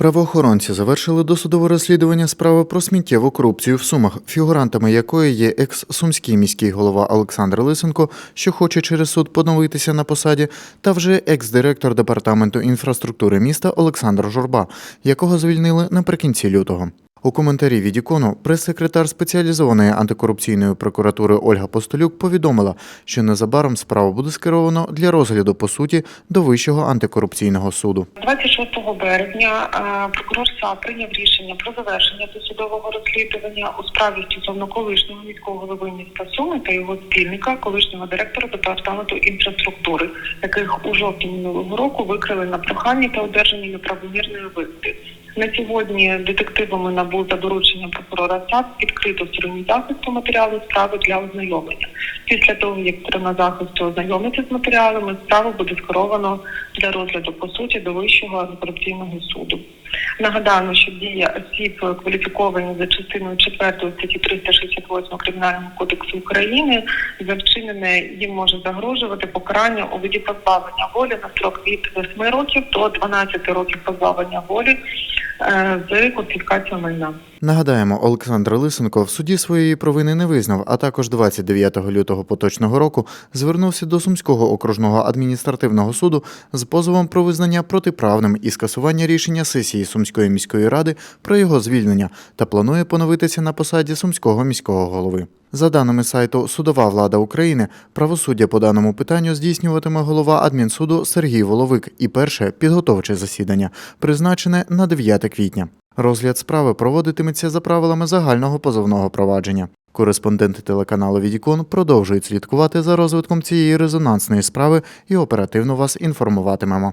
Правоохоронці завершили досудове розслідування справи про сміттєву корупцію в Сумах, фігурантами якої є екс-сумський міський голова Олександр Лисенко, що хоче через суд поновитися на посаді, та вже екс-директор департаменту інфраструктури міста Олександр Журба, якого звільнили наприкінці лютого. У коментарі від ікону прес-секретар спеціалізованої антикорупційної прокуратури Ольга Постолюк повідомила, що незабаром справу буде скеровано для розгляду по суті до Вищого антикорупційного суду. 26 березня е, прокурор САП прийняв рішення про завершення досудового розслідування у справі стосовно колишнього міського голови міста Суми та його спільника, колишнього директора департаменту інфраструктури, яких у жовтні минулого року викрили на прохання та одержання неправомірної вигоди. На сьогодні детективами НАБУ за дорученням прокурора САП відкрито в захисту матеріалу справи для ознайомлення. Після того, як сторона захисту ознайомиться з матеріалами, справу буде скеровано для розгляду по суті до Вищого антикорупційного суду. Нагадаємо, що дія осіб кваліфіковані за частиною 4 статті 368 Кримінального кодексу України за вчинене їм може загрожувати покарання у виді позбавлення волі на строк від 8 років до 12 років позбавлення волі з конфіскацією майна. Нагадаємо, Олександр Лисенко в суді своєї провини не визнав, а також 29 лютого поточного року звернувся до Сумського окружного адміністративного суду з позовом про визнання протиправним і скасування рішення сесії Сумської міської ради про його звільнення та планує поновитися на посаді Сумського міського голови. За даними сайту Судова влада України, правосуддя по даному питанню здійснюватиме голова адмінсуду Сергій Воловик і перше підготовче засідання, призначене на 9 квітня. Розгляд справи проводитиметься за правилами загального позовного провадження. Кореспонденти телеканалу Відікон продовжують слідкувати за розвитком цієї резонансної справи і оперативно вас інформуватимемо.